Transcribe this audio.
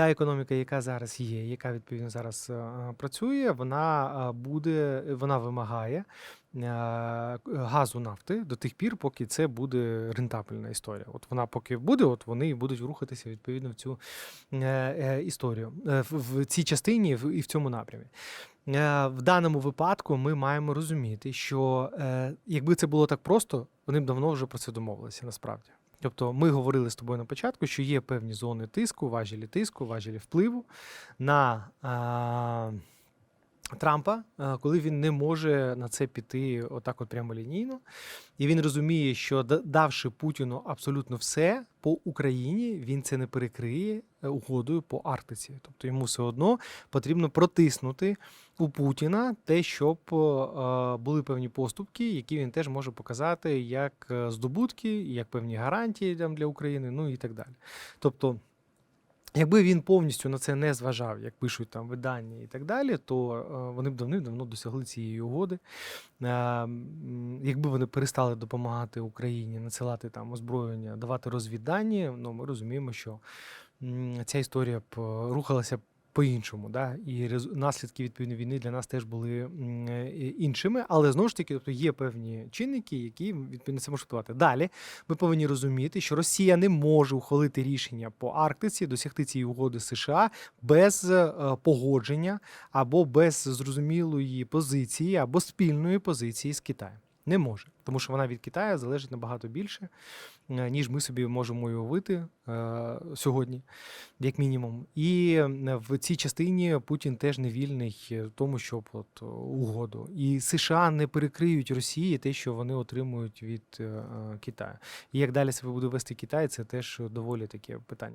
та економіка, яка зараз є, яка відповідно зараз е, працює, вона е, буде, вона вимагає е, газу нафти до тих пір, поки це буде рентабельна історія. От вона поки буде, от вони будуть рухатися відповідно в цю е, е, історію е, в, цій частині і в цьому напрямі. Е, В даному випадку ми маємо розуміти, що е, якби це було так просто, вони б давно вже про це домовилися насправді. Тобто ми говорили з тобою на початку, що є певні зони тиску, важелі тиску, важелі впливу на а, Трампа, коли він не може на це піти отак, от прямолінійно. І він розуміє, що давши Путіну абсолютно все по Україні, він це не перекриє е, угодою по Арктиці. Тобто йому все одно потрібно протиснути у Путіна те, щоб е, були певні поступки, які він теж може показати як е, здобутки, як певні гарантії для України, ну і так далі. Тобто. Якби він повністю на це не зважав, як пишуть там видання і так далі, то е, вони б давним-давно досягли цієї угоди. Е, Якби вони перестали допомагати Україні надсилати там озброєння, давати розвіддані, ну ми розуміємо, що ця історія б е, рухалася по-іншому. Да? І наслідки відповідно війни для нас теж були е, іншими. Але знову ж таки, тобто є певні чинники, які відповідно це можуть впливати. Далі ми повинні розуміти, що Росія не може ухвалити рішення по Арктиці, досягти цієї угоди США без е, погодження або без зрозумілої позиції, або спільної позиції з Китаєм. Не може, тому що вона від Китаю залежить набагато більше, е, ніж ми собі можемо уявити е, сьогодні, як мінімум. І е, в цій частині Путін теж не вільний тому, щоб от е, угоду. І США не перекриють Росії те, що вони отримують від е, Китаю. І як далі себе буде вести Китай, це теж доволі таке питання.